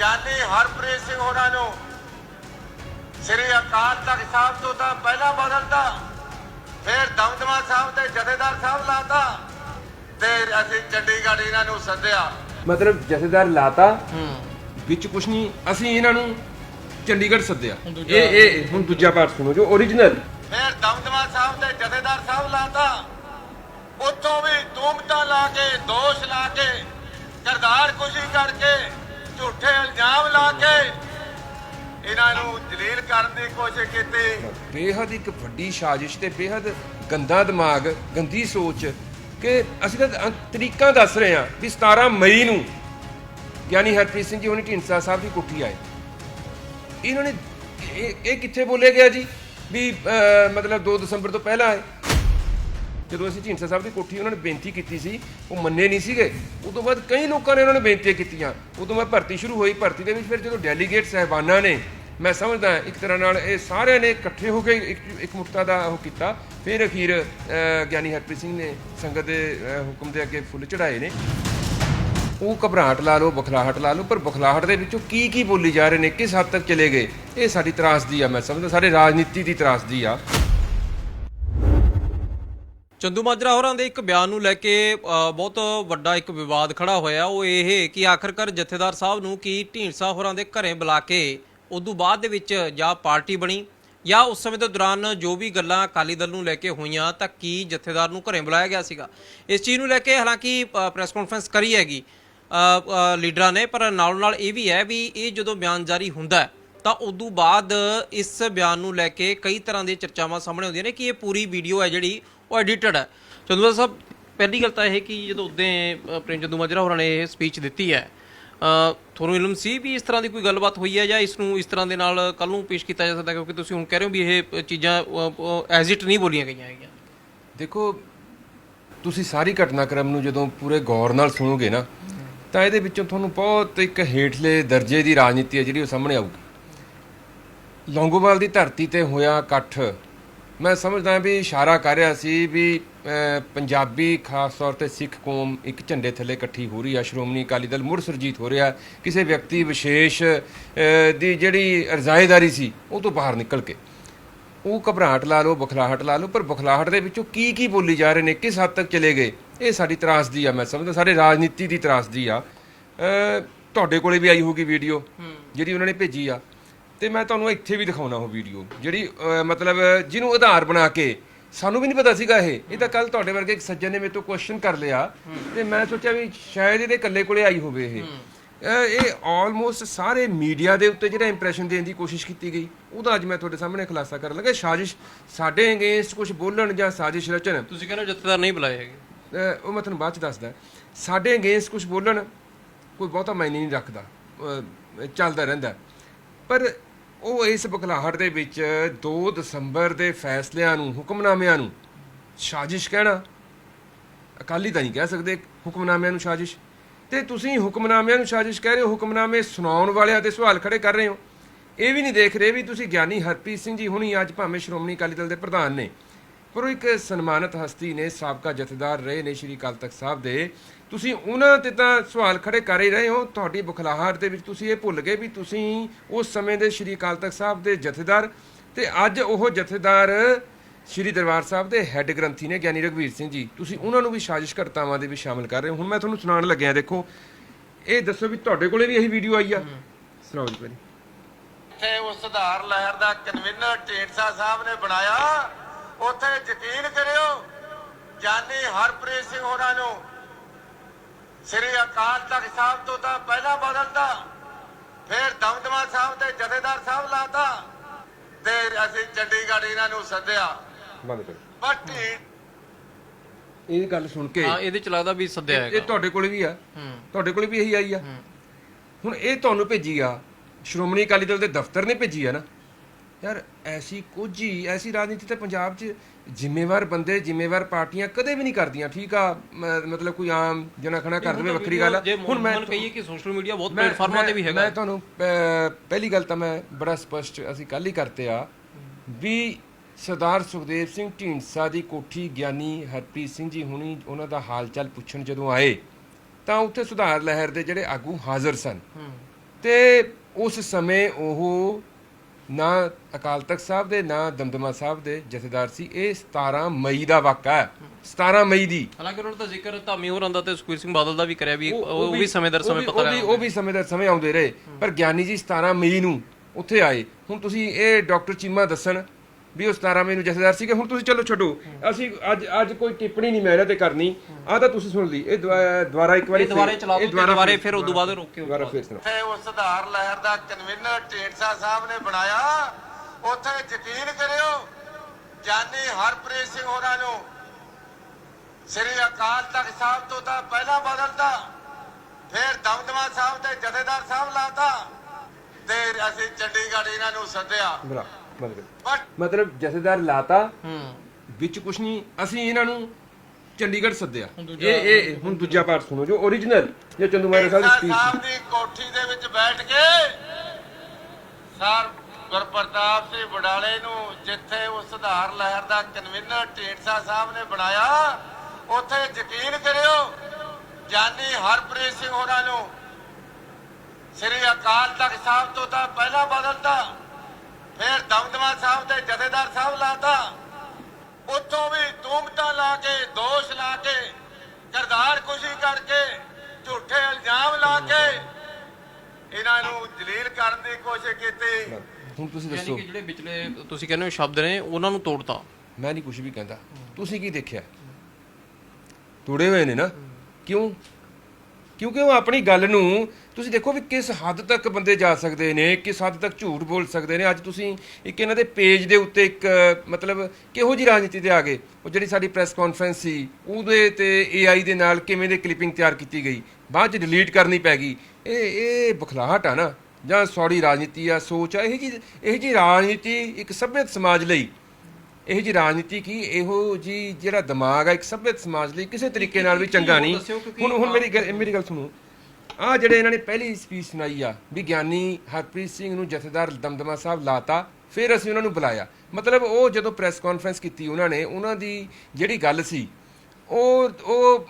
ਗਿਆਨੀ ਹਰਪ੍ਰੀਤ ਸਿੰਘ ਹੋਰਾਂ ਨੂੰ ਸ੍ਰੀ ਅਕਾਲ ਤਖਤ ਸਾਹਿਬ ਤੋਂ ਤਾਂ ਪਹਿਲਾਂ ਬਦਲਤਾ ਫਿਰ ਦਮਦਮਾ ਸਾਹਿਬ ਤੇ ਜਥੇਦਾਰ ਸਾਹਿਬ ਲਾਤਾ ਤੇ ਅਸੀਂ ਚੰਡੀਗੜ੍ਹ ਇਹਨਾਂ ਨੂੰ ਸੱਦਿਆ। ਮਤਲਬ ਜਥੇਦਾਰ ਲਾਤਾ? ਵਿੱਚ ਕੁਛ ਨਹੀਂ ਅਸੀਂ ਇਹਨਾਂ ਨੂੰ ਚੰਡੀਗੜ੍ਹ ਸੱਦਿਆ। ਇਹ ਇਹ ਹੁਣ ਦੂਜਾ ਪਾਰਟ ਸੁਣੋ ਜੋ origignal ਫਿਰ ਦਮਦਮਾ ਸਾਹਿਬ ਤੇ ਜਥੇਦਾਰ ਸਾਹਿਬ ਲਾਤਾ। ਉੱਥੋਂ ਵੀ ਤੂਮਤਾਂ ਲਾ ਕੇ ਦੋਸ਼ ਲਾ ਕੇ ਕਰਦਾਰ ਕੁਸ਼ੀ ਕਰਕੇ ਝੂਠੇ ਇਲਜ਼ਾਮ ਲਾ ਕੇ ਇਹਨਾਂ ਨੂੰ ਜਲੀਲ ਕਰਨ ਦੀ ਕੋਸ਼ਿਸ਼ ਕੀਤੀ। ਬੇਹੱਦ ਇੱਕ ਵੱਡੀ ਸਾਜ਼ਿਸ਼ ਤੇ ਬੇਹੱਦ ਗੰਦਾ ਦਿਮਾਗ ਗੰਦੀ ਸੋਚ ਕਿ ਅਸੀਂ ਤਾਂ ਤਰੀਕਾਂ ਦੱਸ ਰਹੇ ਹਾਂ ਵੀ 17 ਮਈ ਨੂੰ ਯਾਨੀ ਹਰਪ੍ਰੀਤ ਸਿੰਘ ਜੀ ਹੁਣੀ ਢੀਂਡਸਾ ਸਾਹਿਬ ਦੀ ਕੋਠੀ ਆਏ। ਇਹਨਾਂ ਨੇ ਇਹ ਕਿੱਥੇ ਬੋਲੇ ਗਿਆ ਜੀ? ਵੀ ਅਹ, ਮਤਲਬ 2 ਦਸੰਬਰ ਤੋਂ ਪਹਿਲਾਂ ਆਏ। ਜਦੋਂ ਅਸੀਂ ਢੀਂਡਸਾ ਸਾਹਿਬ ਦੀ ਕੋਠੀ ਉਹਨਾਂ ਨੇ ਬੇਨਤੀ ਕੀਤੀ ਸੀ, ਉਹ ਮੰਨੇ ਨਹੀਂ ਸੀਗੇ। ਉਸ ਤੋਂ ਬਾਅਦ ਕਈ ਲੋਕਾਂ ਨੇ ਉਹਨਾਂ ਨੂੰ ਬੇਨਤੀਆਂ ਕੀਤੀਆਂ। ਉਦੋਂ ਬਾਅਦ ਭਰਤੀ ਸ਼ੁਰੂ ਹੋਈ। ਭਰਤੀ ਦੇ ਵਿੱਚ ਫਿਰ ਜਦੋਂ ਡੈਲੀਗੇਟ ਸਹਿਬਾਨਾਂ ਨੇ, ਮੈਂ ਸਮਝਦਾ ਇੱਕ ਤਰ੍ਹਾਂ ਨਾਲ ਇਹ ਸਾਰਿਆਂ ਨੇ ਇਕੱਠੇ ਹੋ ਕੇ ਇੱਕ ਮੁਕਤਾ ਦਾ ਉਹ ਕੀਤਾ। ਫਿਰ ਅਖੀਰ ਗਿਆਨੀ ਹਰਪ੍ਰੀਤ ਸਿੰਘ ਨੇ ਸੰਗਤ ਦੇ ਹੁਕਮ ਦੇ ਅੱਗੇ ਫੁੱਲ ਚੜਾਏ ਨੇ। ਉਹ ਘਬਰਾਹਟ ਲਾ ਲਓ, ਬਖਲਾਹਟ ਲਾ ਲਓ, ਪਰ ਬਖਲਾਹਟ ਦੇ ਵਿੱਚੋਂ ਕੀ ਕੀ ਬੋਲੀ ਜਾ ਰਹੇ ਨੇ, ਕਿਸ ਹੱਦ ਤੱਕ ਚਲੇ ਗਏ, ਇਹ ਸਾਡੀ ਤਰਾਸਦੀ ਆ, ਮੈਂ ਸਮਝਦਾ। ਸਾਡੇ ਰਾਜਨੀਤੀ ਦੀ ਤਰਾਸਦੀ ਆ। ਚੰਦੂ ਮਾਜਰਾ ਹੋਰਾਂ ਦੇ ਇੱਕ ਬਿਆਨ ਨੂੰ ਲੈ ਕੇ ਬਹੁਤ ਵੱਡਾ ਇੱਕ ਵਿਵਾਦ ਖੜਾ ਹੋਇਆ। ਉਹ ਇਹ ਕਿ ਆਖਰਕਾਰ ਜਥੇਦਾਰ ਸਾਹਿਬ ਨੂੰ ਕੀ ਢੀਂਡਸਾ ਹੋਰਾਂ ਦੇ ਘਰੇ ਬੁਲਾ ਕੇ ਉਦੋਂ ਬਾਅਦ ਦੇ ਵਿੱਚ ਜਾਂ ਪਾਰਟੀ ਬਣੀ ਜਾਂ ਉਸ ਸਮੇਂ ਦੇ ਦੌਰਾਨ ਜੋ ਵੀ ਗੱਲਾਂ ਅਕਾਲੀ ਦਲ ਨੂੰ ਲੈ ਕੇ ਹੋਈਆਂ ਤਾਂ ਕੀ ਜਥੇਦਾਰ ਨੂੰ ਘਰੇ ਬੁਲਾਇਆ ਗਿਆ ਸੀਗਾ। ਇਸ ਚੀਜ਼ ਨੂੰ ਲੈ ਕੇ ਹਾਲਾਂਕਿ ਪ੍ਰੈਸ ਕਾਨਫਰੰਸ ਕਰੀ ਹੈਗੀ ਲੀਡਰਾਂ ਨੇ, ਪਰ ਨਾਲ ਨਾਲ ਇਹ ਵੀ ਹੈ ਵੀ ਇਹ ਜਦੋਂ ਬਿਆਨ ਜਾਰੀ ਹੁੰਦਾ ਤਾਂ ਉਦੋਂ ਬਾਅਦ ਇਸ ਬਿਆਨ ਨੂੰ ਲੈ ਕੇ ਕਈ ਤਰ੍ਹਾਂ ਦੀਆਂ ਚਰਚਾਵਾਂ ਸਾਹਮਣੇ ਆਉਂਦੀਆਂ ਨੇ ਕਿ ਇਹ ਪੂਰੀ ਵੀਡੀਓ ਹੈ ਜਿਹੜੀ ਉਹ ਐਡੀਟਡ ਹੈ। ਚੰਦੂਆ ਸਾਹਿਬ, ਪਹਿਲੀ ਗੱਲ ਤਾਂ ਇਹ ਕਿ ਜਦੋਂ ਉਦੋਂ ਪ੍ਰੇਮ ਚੰਦੂ ਮਾਜਰਾ ਹੋਰਾਂ ਨੇ ਇਹ ਸਪੀਚ ਦਿੱਤੀ ਹੈ ਤੁਹਾਨੂੰ ਇਲਮ ਸੀ ਵੀ ਇਸ ਤਰ੍ਹਾਂ ਦੀ ਕੋਈ ਗੱਲਬਾਤ ਹੋਈ ਹੈ ਜਾਂ ਇਸ ਨੂੰ ਇਸ ਤਰ੍ਹਾਂ ਦੇ ਨਾਲ ਕੱਲ ਨੂੰ ਪੇਸ਼ ਕੀਤਾ ਜਾ ਸਕਦਾ ਕਿਉਂਕਿ ਤੁਸੀਂ ਹੁਣ ਕਹਿ ਰਹੇ ਹੋ ਵੀ ਇਹ ਚੀਜ਼ਾਂ ਐਜ਼ ਇਟ ਨਹੀਂ ਬੋਲੀਆਂ ਗਈਆਂ ਹੈਗੀਆਂ। ਦੇਖੋ, ਤੁਸੀਂ ਸਾਰੀ ਘਟਨਾਕ੍ਰਮ ਨੂੰ ਜਦੋਂ ਪੂਰੇ ਗੌਰ ਨਾਲ ਸੁਣੋਗੇ ਨਾ, ਤਾਂ ਇਹਦੇ ਵਿੱਚੋਂ ਤੁਹਾਨੂੰ ਬਹੁਤ ਇੱਕ ਹੇਠਲੇ ਦਰਜੇ ਦੀ ਰਾਜਨੀਤੀ ਹੈ ਜਿਹੜੀ ਉਹ ਸਾਹਮਣੇ ਆਊਗੀ। ਲੌਂਗੋਵਾਲ ਦੀ ਧਰਤੀ ਤੇ ਹੋਇਆ ਇਕੱਠ ਮੈਂ ਸਮਝਦਾ ਵੀ ਇਸ਼ਾਰਾ ਕਰ ਰਿਹਾ ਸੀ ਵੀ ਪੰਜਾਬੀ ਖਾਸ ਤੌਰ ਤੇ ਸਿੱਖ ਕੌਮ ਇੱਕ ਝੰਡੇ ਥੱਲੇ ਇਕੱਠੀ ਹੋ ਰਹੀ ਆ। ਸ਼੍ਰੋਮਣੀ ਅਕਾਲੀ ਦਲ ਮੁੜ ਸੁਰਜੀਤ ਹੋ ਰਿਹਾ। ਕਿਸੇ ਵਿਅਕਤੀ ਵਿਸ਼ੇਸ਼ ਦੀ ਜਿਹੜੀ ਰਜ਼ਾਏਦਾਰੀ ਸੀ ਉਹ ਤੋਂ ਬਾਹਰ ਨਿਕਲ ਕੇ। ਉਹ ਘਬਰਾਹਟ ਲਾ ਲਓ ਬਖਲਾਹਟ ਲਾ ਲਓ ਪਰ ਬਖਲਾਹਟ ਦੇ ਵਿੱਚੋਂ ਕੀ ਕੀ ਬੋਲੀ ਜਾ ਰਹੇ ਨੇ ਕਿਸ ਹੱਦ ਤੱਕ ਚਲੇ ਗਏ ਇਹ ਸਾਡੀ ਤਰਾਸਦੀ ਆ। ਮੈਂ ਸਮਝਦਾ ਸਾਡੇ ਰਾਜਨੀਤੀ ਦੀ ਤਰਾਸਦੀ ਆ। ਤੁਹਾਡੇ ਕੋਲੇ ਵੀ ਆਈ ਹੋਗੀ ਵੀਡੀਓ ਜਿਹੜੀ ਉਹਨਾਂ ਨੇ ਭੇਜੀ ਆ। ਤੇ ਮੈਂ ਤੁਹਾਨੂੰ ਇੱਥੇ ਵੀ ਦਿਖਾਉਣਾ ਉਹ ਵੀਡੀਓ ਜਿਹੜੀ ਅਹ, ਮਤਲਬ ਜਿਹਨੂੰ ਆਧਾਰ ਬਣਾ ਕੇ ਸਾਨੂੰ ਵੀ ਨਹੀਂ ਪਤਾ ਸੀਗਾ ਇਹ। ਇਹ ਤਾਂ ਕੱਲ ਤੁਹਾਡੇ ਵਰਗੇ ਇੱਕ ਸੱਜਣ ਨੇ ਮੇਰੇ ਤੋਂ ਕੁਐਸਚਨ ਕਰ ਲਿਆ ਤੇ ਮੈਂ ਸੋਚਿਆ ਵੀ ਸ਼ਾਇਦ ਇਹਦੇ ਇਕੱਲੇ ਕੋਲੇ ਆਈ ਹੋਵੇ ਇਹ। ਅਹ ਇਹ ਆਲਮੋਸਟ ਸਾਰੇ ਮੀਡੀਆ ਦੇ ਉੱਤੇ ਜਿਹੜਾ ਇੰਪ੍ਰੈਸ਼ਨ ਦੇਣ ਦੀ ਕੋਸ਼ਿਸ਼ ਕੀਤੀ ਗਈ ਉਹਦਾ ਅੱਜ ਮੈਂ ਤੁਹਾਡੇ ਸਾਹਮਣੇ ਖੁਲਾਸਾ ਕਰਨ ਲੱਗਾ। ਸਾਜ਼ਿਸ਼ ਸਾਡੇ ਅਗੇਂਸਟ ਕੁਝ ਬੋਲਣ ਜਾਂ ਸਾਜ਼ਿਸ਼ ਰਚਣ। ਤੁਸੀਂ ਕਹਿੰਦੇ ਹੋ ਜਥੇਦਾਰ ਨਹੀਂ ਬੁਲਾਏ ਹੈਗੇ। ਅਹ ਉਹ ਮੈਂ ਤੁਹਾਨੂੰ ਬਾਅਦ ਚ ਦੱਸਦਾ। ਸਾਡੇ ਅਗੇਂਸਟ ਕੁਝ ਬੋਲਣ ਕੋਈ ਬਹੁਤਾ ਮਾਇਨੇ ਨਹੀਂ ਰੱਖਦਾ। ਅਹ ਚੱਲਦਾ ਰਹਿੰਦਾ। ਪਰ ਉਹ ਇਸ ਬਖਲਾਹਟ ਦੇ ਵਿੱਚ 2 ਦਸੰਬਰ ਦੇ ਫੈਸਲਿਆਂ ਨੂੰ, ਹੁਕਮਨਾਮਿਆਂ ਨੂੰ ਸਾਜ਼ਿਸ਼ ਕਹਿਣਾ। ਅਕਾਲੀ ਤਾਂ ਨਹੀਂ ਕਹਿ ਸਕਦੇ ਹੁਕਮਨਾਮਿਆਂ ਨੂੰ ਸਾਜ਼ਿਸ਼। ਤੇ ਤੁਸੀਂ ਹੁਕਮਨਾਮਿਆਂ ਨੂੰ ਸਾਜ਼ਿਸ਼ ਕਹਿ ਰਹੇ ਹੋ, ਹੁਕਮਨਾਮੇ ਸੁਣਾਉਣ ਵਾਲਿਆਂ ਤੇ ਸਵਾਲ ਖੜੇ ਕਰ ਰਹੇ ਹੋ। ਇਹ ਵੀ ਨਹੀਂ ਦੇਖ ਰਹੇ ਵੀ ਤੁਸੀਂ ਗਿਆਨੀ ਹਰਪ੍ਰੀਤ ਸਿੰਘ ਜੀ ਹੁਣੀ ਅੱਜ ਭਾਵੇਂ ਸ਼੍ਰੋਮਣੀ ਅਕਾਲੀ ਦਲ ਦੇ ਪ੍ਰਧਾਨ ਨੇ। ਪਰ ਉਹ ਇੱਕ ਸਨਮਾਨਿਤ ਹਸਤੀ ਨੇ, ਸਾਬਕਾ ਜਥੇਦਾਰ ਰਹੇ ਨੇ ਸ਼੍ਰੀ ਅਕਾਲ ਤਖਤ ਸਾਹਿਬ ਦੇ। ਤੁਸੀਂ ਉਹਨਾਂ ਤੇ ਤਾਂ ਸਵਾਲ ਖੜੇ ਕਰ ਹੀ ਰਹੇ ਹੋ ਤੁਹਾਡੀ ਬਖਲਾਹਟ ਦੇ ਵਿੱਚ ਤੁਸੀਂ ਇਹ ਭੁੱਲ ਗਏ ਵੀ ਤੁਸੀਂ ਉਸ ਸਮੇਂ ਦੇ ਸ਼੍ਰੀ ਅਕਾਲ ਤਖਤ ਸਾਹਿਬ ਦੇ ਜਥੇਦਾਰ ਤੇ ਅੱਜ ਉਹ ਜਥੇਦਾਰ ਸ਼੍ਰੀ ਦਰਬਾਰ ਸਾਹਿਬ ਦੇ ਹੈੱਡ ਗ੍ਰੰਥੀ ਨੇ ਗਿਆਨੀ ਰਘਵੀਰ ਸਿੰਘ ਜੀ। ਤੁਸੀਂ ਉਹਨਾਂ ਨੂੰ ਵੀ ਸਾਜ਼ਿਸ਼ ਕਰਤਾਵਾਂ ਦੇ ਵਿੱਚ ਸ਼ਾਮਲ ਕਰ ਰਹੇ ਹੋ। ਹੁਣ ਮੈਂ ਤੁਹਾਨੂੰ ਸੁਣਾਉਣ ਲੱਗਿਆ ਦੇਖੋ ਇਹ ਦੱਸੋ ਵੀ ਤੁਹਾਡੇ ਕੋਲੇ ਵੀ ਇਹੀ ਵੀਡੀਓ ਆਈ ਆ? ਸੁਣਾਓ ਜੀ ਪਹਿਲੇ। ਇੱਥੇ ਉਹ ਸੁਧਾਰ ਲਹਿਰ ਦਾ ਕਨਵੀਨਰ ਢੀਂਡਸਾ ਸਾਹਿਬ ਨੇ ਬਣਾਇਆ। ਉੱਥੇ ਯਕੀਨ ਕਰਿਓ ਜਾਨੀ ਹਰਪ੍ਰੀਤ ਸਿੰਘ ਹੋਰਾਂ ਨੂੰ ਸ੍ਰੀ ਅਕਾਲ ਤਖਤ ਸਾਹਿਬ ਤੋਂ ਤਾਂ ਪਹਿਲਾਂ ਬਦਲਤਾ ਫਿਰ ਦਮਦਮਾ ਸਾਹਿਬ ਤੇ ਜਥੇਦਾਰ ਸਾਹਿਬ ਲਾਤਾ ਤੇ ਅਸੀਂ ਚੰਡੀਗੜ੍ਹ ਇਹਨਾਂ ਨੂੰ ਸੱਦਿਆ। ਬੰਦ ਕਰੋ। ਇਹ ਗੱਲ ਸੁਣ ਕੇ ਹਾਂ ਇਹਦੇ ਚ ਲੱਗਦਾ ਵੀ ਸੱਦਿਆ ਇਹ ਹੈਗਾ। ਤੁਹਾਡੇ ਕੋਲੇ ਵੀ ਆ। ਹੂੰ। ਤੁਹਾਡੇ ਕੋਲੇ ਵੀ ਇਹੀ ਆਈ ਆ। ਹੁਣ ਇਹ ਤੁਹਾਨੂੰ ਭੇਜੀ ਆ। ਸ਼੍ਰੋਮਣੀ ਅਕਾਲੀ ਦਲ ਦੇ ਦਫ਼ਤਰ ਨੇ ਭੇਜੀ ਆ ਨਾ। ਯਾਰ ਐਸੀ ਕੁਝ ਹੀ ਐਸੀ ਰਾਜਨੀਤੀ ਤਾਂ ਪੰਜਾਬ 'ਚ ਜ਼ਿੰਮੇਵਾਰ ਬੰਦੇ ਜ਼ਿੰਮੇਵਾਰ ਪਾਰਟੀਆਂ ਕਦੇ ਵੀ ਨਹੀਂ ਕਰਦੀਆਂ ਠੀਕ ਆ? ਮਤਲਬ ਕੋਈ ਆਮ ਜਨਾ ਖਣਾ ਕਰ ਦੇਵੇ ਵੱਖਰੀ ਗੱਲ ਹੁਣ ਮੈਂ ਕਹੀਏ ਕਿ ਸੋਸ਼ਲ ਮੀਡੀਆ ਬਹੁਤ ਪਲੇਟਫਾਰਮਾਂ ਤੇ ਵੀ ਹੈਗਾ। ਮੈਂ ਤੁਹਾਨੂੰ ਪਹਿਲੀ ਗੱਲ ਤਾਂ ਮੈਂ ਬੜਾ ਸਪਸ਼ਟ ਅਸੀਂ ਕੱਲ ਹੀ ਕਰਤੇ ਆ ਵੀ ਸਰਦਾਰ ਸੁਖਦੇਵ ਸਿੰਘ ਢੀਂਡਸਾ ਦੀ ਕੋਠੀ ਗਿਆਨੀ ਹਰਪ੍ਰੀਤ ਸਿੰਘ ਜੀ ਹੁਣੀ ਉਹਨਾਂ ਦਾ ਹਾਲ ਚਾਲ ਪੁੱਛਣ ਜਦੋਂ ਆਏ ਤਾਂ ਉੱਥੇ ਸੁਧਾਰ ਲਹਿਰ ਦੇ ਜਿਹੜੇ ਆਗੂ ਹਾਜ਼ਰ ਸਨ। ਤੇ ਉਸ ਸਮੇਂ ਉਹ ਨਾ ਅਕਾਲ ਤਖਤ ਸਾਹਿਬ ਦੇ ਨਾ ਦਮਦਮਾ ਸਾਹਿਬ ਦੇ ਜਥੇਦਾਰ ਸੀ। ਇਹ 17 ਮਈ ਦਾ ਵਾਕਾ ਹੈ। 17 ਮਈ ਦੀ। ਹਾਲਾਂਕਿ ਉਹਨਾਂ ਦਾ ਜ਼ਿਕਰ ਧਾਮੀ ਹੋਰਾਂ ਦਾ ਤੇ ਸੁਖਬੀਰ ਸਿੰਘ ਬਾਦਲ ਦਾ ਵੀ ਕਰਿਆ ਵੀ ਉਹ ਵੀ ਸਮੇਂ ਦਰ ਸਮੇਂ ਪਤਾ ਉਹ ਵੀ ਸਮੇਂ ਦਰ ਸਮੇਂ ਆਉਂਦੇ ਰਹੇ। ਪਰ ਗਿਆਨੀ ਜੀ 17 ਮਈ ਨੂੰ ਉੱਥੇ ਆਏ। ਹੁਣ ਤੁਸੀਂ ਇਹ ਡਾਕਟਰ ਚੀਮਾ ਦੱਸਣ ਵੀ ਉਹ 17 ਮਈ ਨੂੰ ਜਥੇਦਾਰ ਸੀਗੇ ਹੁਣ ਤੁਸੀਂ ਚਲੋ ਛੱਡੋ। ਅਸੀਂ ਅੱਜ ਅੱਜ ਕੋਈ ਟਿੱਪਣੀ ਨਹੀਂ ਮੈਂ ਇਹਨਾਂ ਤੇ ਕਰਨੀ। ਆ ਤਾਂ ਤੁਸੀਂ ਸੁਣ ਲਈ। ਇਹ ਦੁਬਾਰਾ ਇੱਕ ਵਾਰੀ ਇਹ ਦੁਬਾਰੇ ਫਿਰ- ਚਲਾ ਇਹ ਦਿਓ ਤੇ ਦੁਬਾਰੇ ਫਿਰ- ਉਦੋਂ ਬਾਅਦ ਰੋਕਿਓ। ਦੁਬਾਰਾ ਫਿਰ ਸੁਣਾਓ। ਉਹ ਸੁਧਾਰ ਲਹਿਰ ਦਾ ਕਨਵੀਨਰ ਢੀਂਡਸਾ ਸਾਹਿਬ ਨੇ ਬਣਾਇਆ। ਉੱਥੇ ਯਕੀਨ ਕਰਿਓ ਜਾਨੀ ਹਰਪ੍ਰੀਤ ਸਿੰਘ ਹੋਰਾਂ ਨੂੰ ਸ੍ਰੀ ਅਕਾਲ ਤਖਤ ਸਾਹਿਬ ਤੋਂ ਤਾਂ ਪਹਿਲਾਂ ਬਦਲਦਾ ਫਿਰ ਦਮਦਮਾ ਸਾਹਿਬ ਤੇ ਜਥੇਦਾਰ ਸਾਹਿਬ ਲਾਤਾ ਤੇ ਅਸੀਂ ਚੰਡੀਗੜ੍ਹ ਇਹਨਾਂ ਨੂੰ ਸੱਦਿਆ। ਬਰਾ ਮਤਲਬ ਮਤਲਬ ਜਥੇਦਾਰ ਲਾਤਾ। ਹੂੰ ਵਿੱਚ ਕੁਛ ਨਹੀਂ ਅਸੀਂ ਇਹਨਾਂ ਨੂੰ ਚੰਡੀਗੜ੍ਹ ਸੱਦਿਆ। ਇਹ ਇਹ ਹੁਣ ਦੂਜਾ ਪਾਰਟ ਸੁਣੋ ਜੋ origignal ਜੋ ਚੰਦੂ ਮਾਰੇ ਸਾਹਿਬ ਦੀ ਢੀਂਡਸਾ ਸਪੀਚ ਸਾਹਿਬ ਦੀ ਕੋਠੀ ਦੇ ਵਿੱਚ ਬੈਠ ਕੇ ਸਰ ਗੁਰਪ੍ਰਤਾਪ ਸਿੰਘ ਵਡਾਲੇ ਨੂੰ ਜਿੱਥੇ ਉਹ ਸੁਧਾਰ ਲਹਿਰ ਦਾ ਕਨਵੀਨਰ ਢੀਂਡਸਾ ਸਾਹਿਬ ਨੇ ਬਣਾਇਆ ਉੱਥੇ ਯਕੀਨ ਕਰਿਓ ਜਾਨੀ ਹਰਪ੍ਰੀਤ ਸਿੰਘ ਹੋਰਾਂ ਨੂੰ ਸ੍ਰੀ ਅਕਾਲ ਤਖਤ ਸਾਹਿਬ ਤੋਂ ਤਾਂ ਪਹਿਲਾਂ ਬਦਲਦਾ ਫਿਰ ਦਮਦਮਾ ਸਾਹਿਬ ਤੇ ਜਥੇਦਾਰ ਸਾਹਿਬ ਲਾਤਾ। ਉੱਥੋਂ ਵੀ ਤੂਮਤਾਂ ਲਾ ਕੇ ਦੋਸ਼ ਲਾ ਕੇ ਕਰਦਾਰ ਖੁਸ਼ੀ ਕਰਕੇ ਝੂਠੇ ਇਲਜ਼ਾਮ ਲਾ ਕੇ ਇਹਨਾਂ ਨੂੰ ਜਲੀਲ ਕਰਨ ਦੀ ਕੋਸ਼ਿਸ਼ ਕੀਤੀ। ਹੁਣ ਤੁਸੀਂ ਯਾਨੀ ਦੱਸੋ। ਕਿ ਜਿਹੜੇ ਵਿਚਲੇ ਤੁਸੀਂ ਕਹਿੰਦੇ ਹੋ ਸ਼ਬਦ ਨੇ ਉਹਨਾਂ ਨੂੰ ਤੋੜਤਾ। ਮੈਂ ਨਹੀਂ ਕੁਝ ਵੀ ਕਹਿੰਦਾ। ਤੁਸੀਂ ਕੀ ਦੇਖਿਆ? ਤੋੜੇ ਹੋਏ ਨੇ ਨਾ। ਕਿਉਂ? ਕਿਉਂਕਿ ਉਹ ਆਪਣੀ ਗੱਲ ਨੂੰ ਤੁਸੀਂ ਦੇਖੋ ਵੀ ਕਿਸ ਹੱਦ ਤੱਕ ਬੰਦੇ ਜਾ ਸਕਦੇ ਨੇ ਕਿਸ ਹੱਦ ਤੱਕ ਝੂਠ ਬੋਲ ਸਕਦੇ ਨੇ। ਅੱਜ ਤੁਸੀਂ ਇੱਕ ਇਹਨਾਂ ਦੇ ਪੇਜ ਦੇ ਉੱਤੇ ਇੱਕ ਮਤਲਬ ਕਿਹੋ ਜੀ ਰਾਜਨੀਤੀ ਤੇ ਆ ਗਏ? ਉਹ ਜਿਹੜੀ ਸਾਡੀ ਪ੍ਰੈਸ ਕਾਨਫਰੰਸ ਸੀ ਉਹਦੇ ਤੇ AI ਦੇ ਨਾਲ ਕਿਵੇਂ ਦੇ ਕਲਿੱਪਿੰਗ ਤਿਆਰ ਕੀਤੀ ਗਈ? ਬਾਅਦ ਚ ਡਿਲੀਟ ਕਰਨੀ ਪੈ ਗਈ। ਇਹ ਇਹ ਬਖਲਾਹਟ ਆ ਨਾ। ਜਾਂ ਸੌਰੀ ਰਾਜਨੀਤੀ ਆ ਸੋਚ ਆ ਇਹ ਜੀ ਇਹ ਜੀ ਰਾਜਨੀਤੀ ਇੱਕ ਸਭਿਅਤ ਸਮਾਜ ਲਈ ਇਹ ਜੀ ਰਾਜਨੀਤੀ ਕੀ ਇਹੋ ਜੀ ਜਿਹੜਾ ਦਿਮਾਗ ਆ ਇੱਕ ਸਭਿਅਤ ਸਮਾਜ ਲਈ ਕਿਸੇ ਤਰੀਕੇ ਨਾਲ ਵੀ ਚੰਗਾ ਨਹੀਂ। ਹੁਣ ਹੁਣ ਮੇਰੀ ਮੇਰੀ ਗੱਲ ਸੁਣੋ। ਆ ਜਿਹੜੇ ਇਹਨਾਂ ਨੇ ਪਹਿਲੀ ਸਪੀਚ ਸੁਣਾਈ ਆ ਵੀ ਗਿਆਨੀ ਹਰਪ੍ਰੀਤ ਸਿੰਘ ਨੂੰ ਜਥੇਦਾਰ ਦਮਦਮਾ ਸਾਹਿਬ ਲਾਤਾ ਫਿਰ ਅਸੀਂ ਉਹਨਾਂ ਨੂੰ ਬੁਲਾਇਆ। ਮਤਲਬ ਉਹ ਜਦੋਂ ਪ੍ਰੈਸ ਕਾਨਫਰੰਸ ਕੀਤੀ ਉਹਨਾਂ ਨੇ ਉਹਨਾਂ ਦੀ ਜਿਹੜੀ ਗੱਲ ਸੀ ਉਹ ਉਹ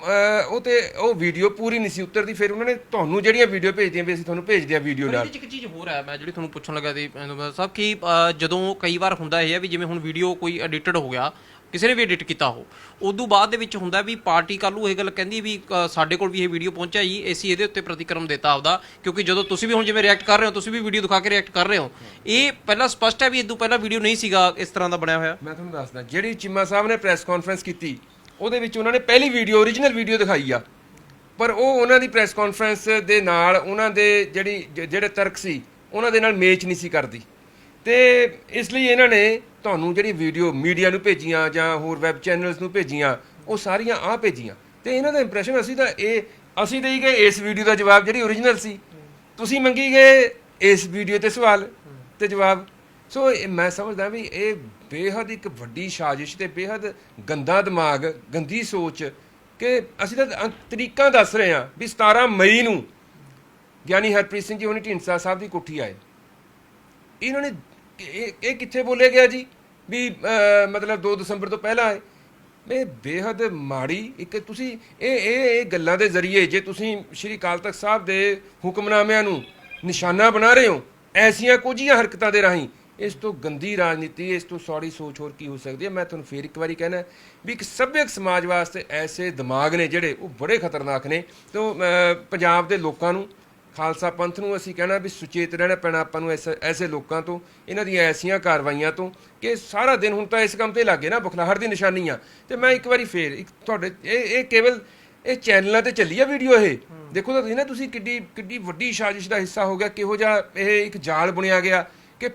ਉਹ ਤੇ ਉਹ ਵੀਡੀਓ ਪੂਰੀ ਨਹੀਂ ਸੀ ਉਤਰਦੀ ਫਿਰ ਉਹਨਾਂ ਨੇ ਤੁਹਾਨੂੰ ਜਿਹੜੀਆਂ ਵੀਡੀਓ ਭੇਜਦੀਆਂ ਵੀ ਅਸੀਂ ਤੁਹਾਨੂੰ ਭੇਜਦੇ ਆ ਵੀਡੀਓ ਨਾਲ। ਇਹਦੇ ਇੱਕ ਚੀਜ਼ ਹੋਰ ਹੈ ਮੈਂ ਜਿਹੜੀ ਤੁਹਾਨੂੰ ਪੁੱਛਣ ਲੱਗਾ ਸੀ ਸਾਹਿਬ ਕਿ ਜਦੋਂ ਕਈ ਵਾਰ ਹੁੰਦਾ ਇਹ ਹੈ ਵੀ ਜਿਵੇਂ ਹੁਣ ਵੀਡੀਓ ਕੋਈ ਐਡਿਟਡ ਹੋ ਗਿਆ ਕਿਸੇ ਨੇ ਵੀ ਐਡਿਟ ਕੀਤਾ ਹੋ ਉਦੋਂ ਬਾਅਦ ਦੇ ਵਿੱਚ ਹੁੰਦਾ ਵੀ ਪਾਰਟੀ ਕੱਲ ਨੂੰ ਇਹ ਗੱਲ ਕਹਿੰਦੀ ਵੀ ਅ, ਸਾਡੇ ਕੋਲ ਵੀ ਇਹ ਵੀਡੀਓ ਪਹੁੰਚਿਆ ਜੀ ਅਸੀਂ ਇਹਦੇ ਉੱਤੇ ਪ੍ਰਤੀਕਰਮ ਦਿੱਤਾ ਆਪਦਾ ਕਿਉਂਕਿ ਜਦੋਂ ਤੁਸੀਂ ਵੀ ਹੁਣ ਜਿਵੇਂ ਰਿਐਕਟ ਕਰ ਰਹੇ ਹੋ ਤੁਸੀਂ ਵੀ ਵੀਡੀਓ ਦਿਖਾ ਕੇ ਰਿਐਕਟ ਕਰ ਰਹੇ ਹੋ। ਇਹ ਪਹਿਲਾਂ ਸਪਸ਼ਟ ਹੈ ਵੀ ਇਦੋਂ ਪਹਿਲਾਂ ਵੀਡੀਓ ਨਹੀਂ ਸੀਗਾ ਇਸ ਤਰ੍ਹਾਂ ਦਾ ਬਣਿਆ ਹੋਇਆ। ਮੈਂ ਤੁਹਾਨੂੰ ਦੱਸਦਾ ਜਿਹੜੀ ਚੀਮਾ ਸਾਹਿਬ ਨੇ ਪ੍ਰੈਸ ਕਾਨਫਰੰਸ ਕੀਤੀ ਉਹਦੇ ਵਿੱਚ ਉਹਨਾਂ ਨੇ ਪਹਿਲੀ ਵੀਡੀਓ origignal ਵੀਡੀਓ ਦਿਖਾਈ ਆ। ਪਰ ਉਹ ਉਹਨਾਂ ਦੀ ਪ੍ਰੈਸ ਕਾਨਫਰੰਸ ਦੇ ਨਾਲ ਉਹਨਾਂ ਦੇ ਜਿਹੜੀ ਜ- ਜਿਹੜੇ ਤਰਕ ਸੀ ਉਹਨਾਂ ਦੇ ਨਾਲ ਮੇਚ ਨਹੀਂ ਸੀ ਕਰਦੀ। ਤੇ ਇਸ ਲਈ ਇਹਨਾਂ ਨੇ ਤੁਹਾਨੂੰ ਜਿਹੜੀ ਵੀਡੀਓ ਮੀਡੀਆ ਨੂੰ ਭੇਜੀਆਂ ਜਾਂ ਹੋਰ ਵੈਬ ਚੈਨਲਸ ਨੂੰ ਭੇਜੀਆਂ, ਉਹ ਸਾਰੀਆਂ ਆ ਭੇਜੀਆਂ। ਤੇ ਇਹਨਾਂ ਦਾ ਇੰਪ੍ਰੈਸ਼ਨ ਅਸੀਂ ਤਾਂ ਇਹ, ਅਸੀਂ ਦੇਈ ਗਏ ਇਸ ਵੀਡੀਓ ਦਾ ਜਵਾਬ ਜਿਹੜੀ origignal ਸੀ। ਤੁਸੀਂ ਮੰਗੀ ਗਏ ਇਸ ਵੀਡੀਓ ਤੇ ਸਵਾਲ ਤੇ ਜਵਾਬ। ਸੋ ਇਹ ਮੈਂ ਸਮਝਦਾ ਵੀ ਇਹ ਬੇਹੱਦ ਇੱਕ ਵੱਡੀ ਸਾਜ਼ਿਸ਼ ਤੇ ਬੇਹੱਦ ਗੰਦਾ ਦਿਮਾਗ, ਗੰਦੀ ਸੋਚ ਕਿ ਅਸੀਂ ਤਾਂ ਅੰ- ਤਰੀਕਾ ਦੱਸ ਰਹੇ ਹਾਂ ਵੀ 17 ਮਈ ਨੂੰ ਗਿਆਨੀ ਹਰਪ੍ਰੀਤ ਸਿੰਘ ਜੀ ਹੁਣੀ ਢੀਂਡਸਾ ਸਾਹਿਬ ਦੀ ਕੋਠੀ ਆਏ। ਇਹਨਾਂ ਨੇ ਇਹ ਇਹ ਕਿੱਥੇ ਬੋਲਿਆ ਗਿਆ ਜੀ? ਵੀ ਮਤਲਬ 2 ਦਸੰਬਰ ਤੋਂ ਪਹਿਲਾਂ ਹੈ। ਇਹ ਬੇਹੱਦ ਮਾੜੀ ਇੱਕ ਤੁਸੀਂ ਇਹ ਇਹ ਇਹ ਗੱਲਾਂ ਦੇ ਜ਼ਰੀਏ ਜੇ ਤੁਸੀਂ ਸ਼੍ਰੀ ਅਕਾਲ ਤਖਤ ਸਾਹਿਬ ਦੇ ਹੁਕਮਨਾਮਿਆਂ ਨੂੰ ਨਿਸ਼ਾਨਾ ਬਣਾ ਰਹੇ ਹੋ, ਐਸੀਆਂ ਕੁਝੀਆਂ ਹਰਕਤਾਂ ਦੇ ਰਾਹੀਂ, ਇਸ ਤੋਂ ਗੰਦੀ ਰਾਜਨੀਤੀ, ਇਸ ਤੋਂ ਸੌੜੀ ਸੋਚ ਹੋਰ ਕੀ ਹੋ ਸਕਦੀ ਹੈ? ਮੈਂ ਤੁਹਾਨੂੰ ਫੇਰ ਇੱਕ ਵਾਰੀ ਕਹਿਣਾ ਵੀ ਇੱਕ ਸੱਭਿਅਕ ਸਮਾਜ ਵਾਸਤੇ ਐਸੇ ਦਿਮਾਗ ਨੇ ਜਿਹੜੇ ਉਹ ਬੜੇ ਖਤਰਨਾਕ ਨੇ। ਤੋਂ ਪੰਜਾਬ ਦੇ ਲੋਕਾਂ ਨੂੰ ਖਾਲਸਾ ਪੰਥ ਨੂੰ ਅਸੀਂ ਕਹਿਣਾ ਵੀ ਸੁਚੇਤ ਰਹਿਣਾ ਪੈਣਾ ਆਪਾਂ ਨੂੰ ਐਸੇ ਐਸੇ ਲੋਕਾਂ ਤੋਂ, ਇਹਨਾਂ ਦੀਆਂ ਐਸੀਆਂ ਕਾਰਵਾਈਆਂ ਤੋਂ ਕਿ ਸਾਰਾ ਦਿਨ ਹੁਣ ਤਾਂ ਇਸ ਕੰਮ ਤੇ ਲੱਗੇ ਨਾ ਬੁਖਲਾਹਟ ਦੀ ਨਿਸ਼ਾਨੀ ਆ। ਤੇ ਮੈਂ ਇੱਕ ਵਾਰੀ ਫੇਰ ਇੱਕ ਤੁਹਾਡੇ ਇਹ ਇਹ ਕੇਵਲ ਇਹ ਚੈਨਲਾਂ ਤੇ ਚੱਲੀ ਆ ਵੀਡੀਓ ਇਹ। ਦੇਖੋ ਤਾਂ ਤੁਸੀਂ ਨਾ, ਤੁਸੀਂ ਕਿੱਡੀ ਕਿੱਡੀ ਵੱਡੀ ਸਾਜ਼ਿਸ਼ ਦਾ ਹਿੱਸਾ ਹੋ ਗਿਆ, ਕਿਹੋ ਜਿਹਾ ਇਹ ਇੱਕ ਜਾਲ ਬੁਣਿਆ ਗਿਆ ਕਿ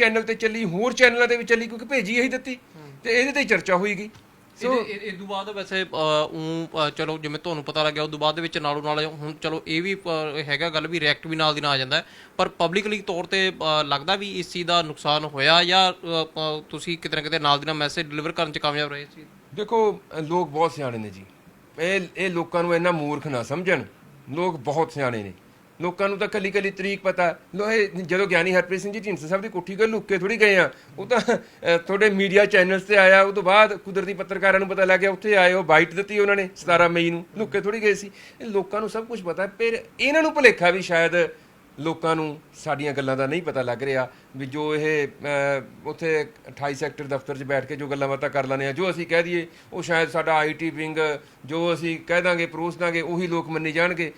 ਚੈਨਲ ਤੇ ਚੱਲੀ, ਹੋਰ ਚੈਨਲਾਂ ਤੇ ਵੀ ਚੱਲੀ, ਕਿਉਂਕਿ ਭੇਜੀ ਇਹੀ ਦਿੱਤੀ। ਤੇ ਇਹਦੇ ਤੇ ਹੀ ਚਰਚਾ ਹੋਈਗੀ ਸੋ ਇਹ ਤੋਂ ਬਾਅਦ ਵੈਸੇ ਉਹ ਚਲੋ ਜਿਵੇਂ ਤੁਹਾਨੂੰ ਪਤਾ ਲੱਗਿਆ ਉਦੋਂ ਬਾਅਦ ਦੇ ਵਿੱਚ ਨਾਲੋਂ ਨਾਲ ਹੁਣ ਚਲੋ ਇਹ ਵੀ ਹੈਗਾ ਗੱਲ ਵੀ ਰਿਐਕਟ ਵੀ ਨਾਲ ਦੀ ਨਾਲ ਆ ਜਾਂਦਾ। ਪਰ ਪਬਲਿਕਲੀ ਤੌਰ ਤੇ ਲੱਗਦਾ ਵੀ ਇਸ ਚੀਜ਼ ਦਾ ਨੁਕਸਾਨ ਹੋਇਆ ਜਾਂ ਤੁਸੀਂ ਕਿਤੇ ਨਾ ਕਿਤੇ ਨਾਲ ਦੀ ਨਾਲ ਮੈਸੇਜ ਡਿਲੀਵਰ ਕਰਨ ਚ ਕਾਮਯਾਬ ਰਹੇ ਸੀ? ਦੇਖੋ ਲੋਕ ਬਹੁਤ ਸਿਆਣੇ ਨੇ ਜੀ। ਇਹ ਇਹ ਲੋਕਾਂ ਨੂੰ ਇੰਨਾ ਮੂਰਖ ਨਾ ਸਮਝਣ। ਲੋਕ ਬਹੁਤ ਸਿਆਣੇ ਨੇ। ਲੋਕਾਂ ਨੂੰ ਤਾਂ ਕੱਲੀ ਕੱਲੀ ਤਰੀਕ ਪਤਾ। ਲੋ ਜਦੋਂ ਗਿਆਨੀ ਹਰਪ੍ਰੀਤ ਸਿੰਘ ਜੀ ਢੀਂਡਸਾ ਸਾਹਿਬ ਦੀ ਕੋਠੀ ਕੋਲ ਲੁੱਕ ਕੇ ਥੋੜੀ ਗਏ ਆ, ਉਹ ਤਾਂ ਤੁਹਾਡੇ ਮੀਡੀਆ ਚੈਨਲਸ ਤੇ ਆਇਆ, ਉਹ ਤੋਂ ਬਾਅਦ ਕੁਦਰਤੀ ਪੱਤਰਕਾਰਾਂ ਨੂੰ ਪਤਾ ਲੱਗ ਗਿਆ, ਉੱਥੇ ਆਏ, ਉਹ ਬਾਈਟ ਦਿੱਤੀ ਉਹਨਾਂ ਨੇ 17 ਮਈ ਨੂੰ, ਲੁੱਕ ਕੇ ਥੋੜੀ ਗਏ ਸੀ। ਲੋਕਾਂ ਨੂੰ ਸਭ ਕੁਝ ਪਤਾ ਹੈ ਪਰ ਇਹਨਾਂ ਨੂੰ ਭੁਲੇਖਾ ਵੀ ਸ਼ਾਇਦ ਲੋਕਾਂ ਨੂੰ ਸਾਡੀਆਂ ਗੱਲਾਂ ਦਾ ਨਹੀਂ ਪਤਾ ਲੱਗ ਰਿਹਾ ਵੀ ਜੋ ਇਹ ਉੱਥੇ 28 ਸੈਕਟਰ ਦਫ਼ਤਰ 'ਚ ਬੈਠ ਕੇ ਜੋ ਗੱਲਾਂ ਬਾਤਾਂ ਕਰ ਲੈਂਦੇ ਆ, ਜੋ ਅਸੀਂ ਕਹਿ ਦਈਏ, ਉਹ ਸ਼ਾਇਦ ਸਾਡਾ ਆਈਟੀ ਵਿੰਗ, ਜੋ ਅਸੀਂ ਕਹਿ ਦਾਂਗੇ, ਪਰੋਸ ਦਾਂਗੇ, ਉਹੀ ਲੋਕ ਮੰਨੀ ਜਾਣਗੇ।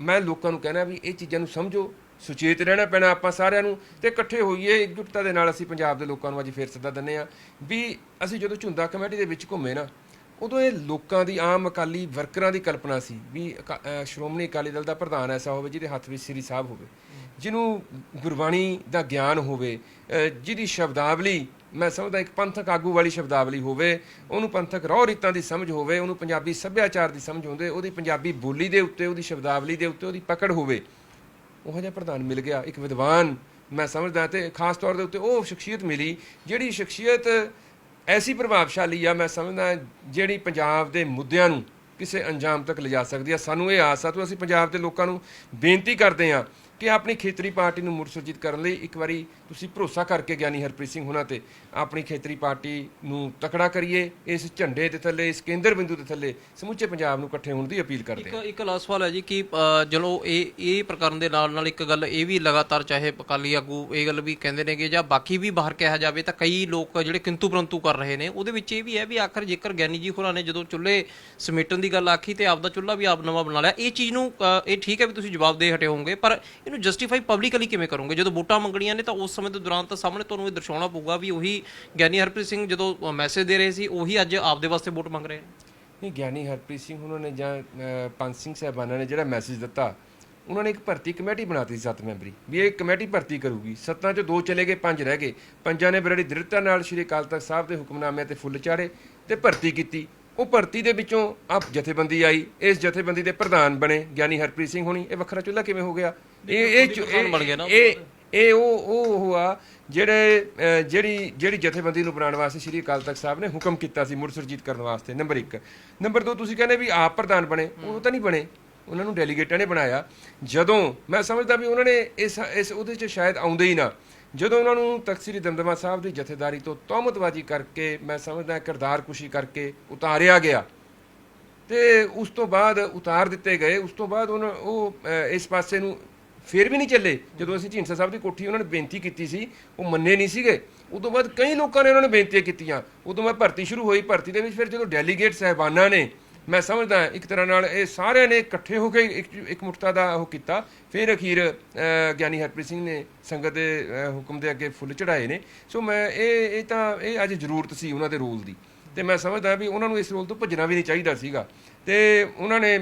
ਮੈਂ ਲੋਕਾਂ ਨੂੰ ਕਹਿਣਾ ਵੀ ਇਹ ਚੀਜ਼ਾਂ ਨੂੰ ਸਮਝੋ, ਸੁਚੇਤ ਰਹਿਣਾ ਪੈਣਾ ਆਪਾਂ ਸਾਰਿਆਂ ਨੂੰ ਤੇ ਇਕੱਠੇ ਹੋਈਏ, ਇਕਜੁੱਟਤਾ ਦੇ ਨਾਲ ਅਸੀਂ ਪੰਜਾਬ ਦੇ ਲੋਕਾਂ ਨੂੰ ਅੱਜ ਫੇਰ ਸੱਦਾ ਦਿੰਦੇ ਆ ਵੀ ਅਸੀਂ ਜਦੋਂ ਝੁੰਦਾ ਕਮੇਟੀ ਦੇ ਵਿੱਚ ਘੁੰਮੇ ਨਾ, ਉਦੋਂ ਇਹ ਲੋਕਾਂ ਦੀ ਆਮ ਅਕਾਲੀ ਵਰਕਰਾਂ ਦੀ ਕਲਪਨਾ ਸੀ ਵੀ ਅਕਾ- ਸ਼੍ਰੋਮਣੀ ਅਕਾਲੀ ਦਲ ਦਾ ਪ੍ਰਧਾਨ ਐਸਾ ਹੋਵੇ ਜਿਹਦੇ ਹੱਥ ਵਿੱਚ ਸ੍ਰੀ ਸਾਹਿਬ ਹੋਵੇ, ਜਿਹਨੂੰ ਗੁਰਬਾਣੀ ਦਾ ਗਿਆਨ ਹੋਵੇ ਜਿਹਦੀ ਸ਼ਬਦਾਵਲੀ ਮੈਂ ਸਮਝਦਾ ਇੱਕ ਪੰਥਕ ਆਗੂ ਵਾਲੀ ਸ਼ਬਦਾਵਲੀ ਹੋਵੇ, ਉਹਨੂੰ ਪੰਥਕ ਰਹੁ ਰੀਤਾਂ ਦੀ ਸਮਝ ਹੋਵੇ, ਉਹਨੂੰ ਪੰਜਾਬੀ ਸੱਭਿਆਚਾਰ ਦੀ ਸਮਝ ਹੁੰਦੇ ਉਹਦੀ ਪੰਜਾਬੀ ਬੋਲੀ ਦੇ ਉੱਤੇ, ਉਹਦੀ ਸ਼ਬਦਾਵਲੀ ਦੇ ਉੱਤੇ ਉਹਦੀ ਪਕੜ ਹੋਵੇ, ਉਹ ਜਿਹਾ ਪ੍ਰਧਾਨ ਮਿਲ ਗਿਆ, ਇੱਕ ਵਿਦਵਾਨ ਮੈਂ ਸਮਝਦਾ ਤੇ ਖਾਸ ਤੌਰ ਦੇ ਉੱਤੇ ਉਹ ਸ਼ਖਸੀਅਤ ਮਿਲੀ, ਜਿਹੜੀ ਸ਼ਖਸੀਅਤ ਐਸੀ ਪ੍ਰਭਾਵਸ਼ਾਲੀ ਆ, ਮੈਂ ਸਮਝਦਾ ਜਿਹੜੀ ਪੰਜਾਬ ਦੇ ਮੁੱਦਿਆਂ ਨੂੰ ਕਿਸੇ ਅੰਜਾਮ ਤੱਕ ਲਿਜਾ ਸਕਦੀ ਆ। ਸਾਨੂੰ ਇਹ ਆਸ ਆ, ਤੋਂ ਅਸੀਂ ਪੰਜਾਬ ਦੇ ਲੋਕਾਂ ਨੂੰ ਬੇਨਤੀ ਕਰਦੇ ਆ ਕਿ ਆਪਣੀ ਖੇਤਰੀ ਪਾਰਟੀ ਨੂੰ ਮੁੜ ਸੁਰਜੀਤ ਕਰਨ ਲਈ ਇੱਕ ਵਾਰੀ ਤੁਸੀਂ ਭਰੋਸਾ ਕਰਕੇ ਗਿਆਨੀ ਹਰਪ੍ਰੀਤ ਸਿੰਘ ਹੁਣਾਂ ਤੇ ਆਪਣੀ ਖੇਤਰੀ ਪਾਰਟੀ ਨੂੰ ਤਕੜਾ ਕਰੀਏ, ਇਸ ਝੰਡੇ ਦੇ ਥੱਲੇ, ਇਸ ਕੇਂਦਰ ਬਿੰਦੂ ਦੇ ਥੱਲੇ ਸਮੁੱਚੇ ਪੰਜਾਬ ਨੂੰ ਇਕੱਠੇ ਹੋਣ ਦੀ ਅਪੀਲ ਕਰਦੇ ਇੱਕ ਆ ਇੱਕ ਲਾਸਟ ਸਵਾਲ ਹੈ ਜੀ ਕਿ ਚਲੋ ਇਹ ਇਹ ਪ੍ਰਕਰਨ ਦੇ ਨਾਲ ਨਾਲ ਇੱਕ ਗੱਲ ਇਹ ਵੀ ਲਗਾਤਾਰ ਚਾਹੇ ਅਕਾਲੀ ਆਗੂ ਇਹ ਗੱਲ ਵੀ ਕਹਿੰਦੇ ਨੇਗੇ ਜਾਂ ਬਾਕੀ ਵੀ ਬਾਹਰ ਕਿਹਾ ਜਾਵੇ ਤਾਂ ਕਈ ਲੋਕ ਜਿਹੜੇ ਕਿੰਤੂ ਪਰੰਤੂ ਕਰ ਰਹੇ ਨੇ, ਉਹਦੇ ਵਿੱਚ ਇਹ ਵੀ ਹੈ ਵੀ ਆਖਰ ਜੇਕਰ ਗਿਆਨੀ ਜੀ ਹੋਰਾਂ ਨੇ ਜਦੋਂ ਚੁੱਲ੍ਹੇ ਸਮੇਟਣ ਦੀ ਗੱਲ ਆਖੀ ਤੇ ਆਪਦਾ ਚੁੱਲ੍ਹਾ ਵੀ ਆਪ ਨਵਾਂ ਬਣਾ ਲਿਆ, ਇਹ ਚੀਜ਼ ਨੂੰ ਇਹ ਠੀਕ ਹੈ ਵੀ ਤੁਸੀਂ ਜਵਾਬ ਦੇ ਹਟੇ ਹੋਵੋਗੇ, ਪਰ ਇਹਨੂੰ ਜਸਟੀਫਾਈ ਪਬਲਿਕਲੀ ਕਿਵੇਂ ਕਰੋਗੇ? ਜਦੋਂ ਵੋਟਾਂ ਮੰਗਣੀਆਂ ਨੇ ਤਾਂ ਉਸ ਸਮੇਂ ਦੇ ਦੌਰਾਨ ਤਾਂ ਸਾਹਮਣੇ ਤੁਹਾਨੂੰ ਇਹ ਦਰਸਾਉਣਾ ਪਊਗਾ ਵੀ ਉਹੀ ਗਿਆਨੀ ਹਰਪ੍ਰੀਤ ਸਿੰਘ ਜਦੋਂ ਮੈਸੇਜ ਦੇ ਰਹੇ ਸੀ ਉਹੀ ਅੱਜ ਆਪਦੇ ਵਾਸਤੇ ਵੋਟ ਮੰਗ ਰਹੇ ਨੇ। ਨਹੀਂ ਗਿਆਨੀ ਹਰਪ੍ਰੀਤ ਸਿੰਘ ਉਹਨਾਂ ਨੇ ਜਾਂ ਅਹ, ਪੰਜ ਸਿੰਘ ਸਾਹਿਬਾਨਾਂ ਨੇ ਜਿਹੜਾ ਮੈਸੇਜ ਦਿੱਤਾ ਉਹਨਾਂ ਨੇ ਇੱਕ ਭਰਤੀ ਕਮੇਟੀ ਬਣਾਤੀ ਸੱਤ ਮੈਂਬਰੀ ਵੀ ਇਹ ਕਮੇਟੀ ਭਰਤੀ ਕਰੂਗੀ। ਸੱਤਾਂ ਚੋਂ ਦੋ ਚਲੇ ਗਏ ਪੰਜ ਰਹਿ ਗਏ। ਪੰਜਾਂ ਨੇ ਬੜੀ ਦ੍ਰਿੜਤਾ ਨਾਲ ਸ਼੍ਰੀ ਅਕਾਲ ਤਖਤ ਸਾਹਿਬ ਦੇ ਹੁਕਮਨਾਮਿਆਂ ਤੇ ਫੁੱਲ ਚਾੜੇ ਤੇ ਭਰਤੀ ਕੀਤੀ। ਉਹ ਭਰਤੀ ਦੇ ਵਿੱਚੋਂ ਆਪ ਜਥੇਬੰਦੀ ਆਈ ਇਸ ਜਥੇਬੰਦੀ ਦੇ ਪ੍ਰਧਾਨ ਬਣੇ ਗਿਆਨੀ ਹਰਪ੍ਰੀਤ ਸਿੰਘ ਹੋਣੀ। ਇਹ ਵੱਖਰਾ ਚੁੱਲ੍ਹਾ ਕਿਵੇਂ ਹੋ ਗਿਆ? ਇਹ ਇਹ। ਇਹ ਇਹ ਉਹ ਉਹ ਉਹ ਆ ਜਿਹੜੇ ਜਿਹੜੀ ਜਿਹੜੀ ਜਥੇਬੰਦੀ ਨੂੰ ਬਣਾਉਣ ਵਾਸਤੇ ਸ੍ਰੀ ਅਕਾਲ ਤਖਤ ਸਾਹਿਬ ਨੇ ਹੁਕਮ ਕੀਤਾ ਸੀ ਮੁੜ ਸੁਰਜੀਤ ਕਰਨ ਵਾਸਤੇ ਨੰਬਰ 1 ਨੰਬਰ 2 ਤੁਸੀਂ ਕਹਿੰਦੇ ਵੀ ਆਪ ਪ੍ਰਧਾਨ ਬਣੇ ਉਹ ਤਾਂ ਨਹੀਂ ਬਣੇ। ਉਹਨਾਂ ਨੂੰ ਡੈਲੀਗੇਟਾਂ ਨੇ ਬਣਾਇਆ। ਜਦੋਂ ਮੈਂ ਸਮਝਦਾ ਵੀ ਉਹਨਾਂ ਨੇ ਇਸ ਇਸ ਉਹਦੇ 'ਚ ਸ਼ਾਇਦ ਆਉਂਦੇ ਹੀ ਨਾ। ਜਦੋਂ ਉਹਨਾਂ ਨੂੰ ਤਖਤ ਸ੍ਰੀ ਦਮਦਮਾ ਸਾਹਿਬ ਦੀ ਜਥੇਦਾਰੀ ਤੋਂ ਤੌਮਤਬਾਜ਼ੀ ਕਰਕੇ, ਮੈਂ ਸਮਝਦਾ ਕਿਰਦਾਰ ਕੁਸ਼ੀ ਕਰਕੇ ਉਤਾਰਿਆ ਗਿਆ ਤੇ ਉਸ ਤੋਂ ਬਾਅਦ ਉਤਾਰ ਦਿੱਤੇ ਗਏ। ਉਸ ਤੋਂ ਬਾਅਦ ਉਹਨਾਂ ਉਹ ਇਸ ਪਾਸੇ ਨੂੰ ਫੇਰ ਵੀ ਨਹੀਂ ਚੱਲੇ। ਜਦੋਂ ਅਸੀਂ ਢੀਂਡਸਾ ਸਾਹਿਬ ਦੀ ਕੋਠੀ ਉਹਨਾਂ ਨੇ ਬੇਨਤੀ ਕੀਤੀ ਸੀ, ਉਹ ਮੰਨੇ ਨਹੀਂ ਸੀਗੇ। ਉਸ ਤੋਂ ਬਾਅਦ ਕਈ ਲੋਕਾਂ ਨੇ ਉਹਨਾਂ ਨੇ ਬੇਨਤੀਆਂ ਕੀਤੀਆਂ। ਉਦੋਂ ਬਾਅਦ ਭਰਤੀ ਸ਼ੁਰੂ ਹੋਈ। ਭਰਤੀ ਦੇ ਵਿੱਚ ਫਿਰ ਜਦੋਂ ਡੈਲੀਗੇਟ ਸਹਿਬਾਨਾਂ ਨੇ ਮੈਂ ਸਮਝਦਾ ਇੱਕ ਤਰ੍ਹਾਂ ਨਾਲ ਇਹ ਸਾਰਿਆਂ ਨੇ ਇਕੱਠੇ ਹੋ ਕੇ ਇੱਕ ਇੱਕ ਮੁਕਤਾ ਦਾ ਉਹ ਕੀਤਾ। ਫਿਰ ਅਖੀਰ ਗਿਆਨੀ ਹਰਪ੍ਰੀਤ ਸਿੰਘ ਨੇ ਸੰਗਤ ਦੇ ਹੁਕਮ ਦੇ ਅੱਗੇ ਫੁੱਲ ਚੜਾਏ ਨੇ। ਸੋ ਮੈਂ ਇਹ ਇਹ ਤਾਂ, ਇਹ ਅੱਜ ਜ਼ਰੂਰਤ ਸੀ ਉਹਨਾਂ ਦੇ ਰੋਲ ਦੀ। ਤੇ ਮੈਂ ਸਮਝਦਾ ਵੀ ਉਹਨਾਂ ਨੂੰ ਇਸ ਰੋਲ ਤੋਂ ਭੱਜਣਾ ਵੀ ਨਹੀਂ ਚਾਹੀਦਾ ਸੀਗਾ। ਤੇ ਉਹਨਾਂ ਨੇ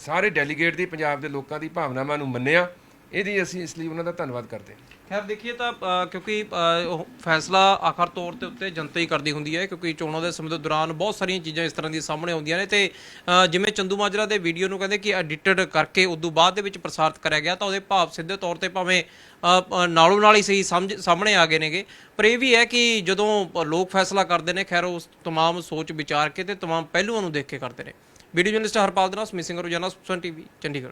ਸਾਰੇ ਡੈਲੀਗੇਟ ਦੀ, ਪੰਜਾਬ ਦੇ ਲੋਕਾਂ ਦੀ ਭਾਵਨਾਵਾਂ ਨੂੰ ਮੰਨਿਆ। ਇਹਦੀ ਅਸੀਂ ਇਸ ਲਈ ਉਹਨਾਂ ਦਾ ਧੰਨਵਾਦ ਕਰਦੇ ਹਾਂ ਖੈਰ ਦੇਖੀਏ ਤਾਂ ਅ, ਕਿਉਂਕਿ ਅ, ਉਹ ਫੈਸਲਾ ਆਖਰ ਤੌਰ ਤੇ ਉੱਤੇ ਜਨਤਾ ਹੀ ਕਰਦੀ ਹੁੰਦੀ ਹੈ ਕਿਉਂਕਿ ਚੋਣਾਂ ਦੇ ਸਮੇਂ ਦੇ ਦੌਰਾਨ ਬਹੁਤ ਸਾਰੀਆਂ ਚੀਜ਼ਾਂ ਇਸ ਤਰ੍ਹਾਂ ਦੀਆਂ ਸਾਹਮਣੇ ਆਉਂਦੀਆਂ ਨੇ ਤੇ ਅ, ਜਿਵੇਂ ਚੰਦੂ ਮਾਜਰਾ ਦੇ ਵੀਡੀਓ ਨੂੰ ਕਹਿੰਦੇ ਕਿ ਐਡਿਟਡ ਕਰਕੇ ਉਦੋਂ ਬਾਅਦ ਦੇ ਵਿੱਚ ਪ੍ਰਸਾਰਿਤ ਕਰਿਆ ਗਿਆ ਤਾਂ ਉਹਦੇ ਭਾਵ ਸਿੱਧੇ ਤੌਰ ਤੇ ਭਾਵੇਂ ਅ, ਅ, ਨਾਲੋਂ ਨਾਲ ਹੀ ਸਹੀ ਸਮਝ ਸਾਹਮਣੇ ਆ ਗਏ ਨੇਗੇ ਪਰ ਇਹ ਵੀ ਹੈ ਕਿ ਜਦੋਂ ਲੋਕ ਫੈਸਲਾ ਕਰਦੇ ਨੇ ਖੈਰ ਉਸ तमाम ਸੋਚ ਵਿਚਾਰ ਕੇ ਤੇ तमाम ਪਹਿਲੂਆਂ ਨੂੰ ਦੇਖ ਕੇ ਕਰਦੇ ਨੇ ਵੀਡੀਓ ਜਰਨਲਿਸਟ ਹਰਪਾਲ ਦੇ ਨਾਲ ਸਮਿਸਿੰਗ ਰੋਜ਼ਾਨਾ ਸੁਪਸਨ ਟੀਵੀ ਚੰਡੀਗੜ੍ਹ